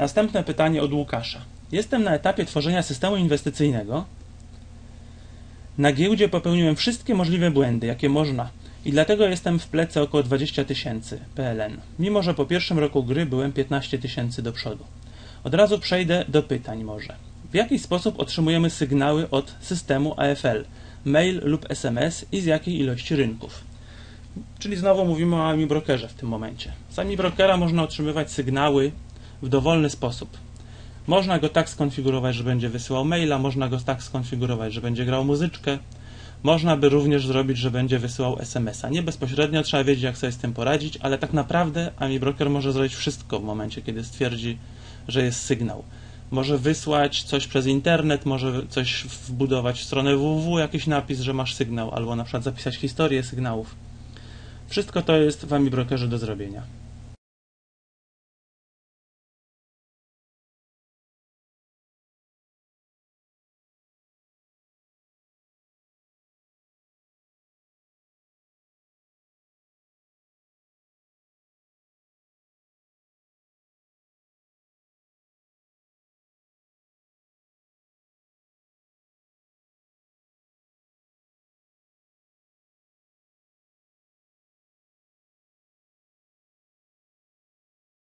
Następne pytanie od Łukasza. Jestem na etapie tworzenia systemu inwestycyjnego. Na giełdzie popełniłem wszystkie możliwe błędy, jakie można i dlatego jestem w plece około 20 tysięcy PLN, mimo że po pierwszym roku gry byłem 15 tysięcy do przodu. Od razu przejdę do pytań może. W jaki sposób otrzymujemy sygnały od systemu AFL, mail lub SMS i z jakiej ilości rynków? Czyli znowu mówimy o AMI Brokerze w tym momencie. Z AMI Brokera można otrzymywać sygnały w dowolny sposób. Można go tak skonfigurować, że będzie wysyłał maila, można go tak skonfigurować, że będzie grał muzyczkę, można by również zrobić, że będzie wysyłał SMS-a. Nie bezpośrednio, trzeba wiedzieć, jak sobie z tym poradzić, ale tak naprawdę AMI Broker może zrobić wszystko w momencie, kiedy stwierdzi, że jest sygnał. Może wysłać coś przez internet, może coś wbudować w stronę www, jakiś napis, że masz sygnał, albo na przykład zapisać historię sygnałów. Wszystko to jest w AMI Brokerze do zrobienia.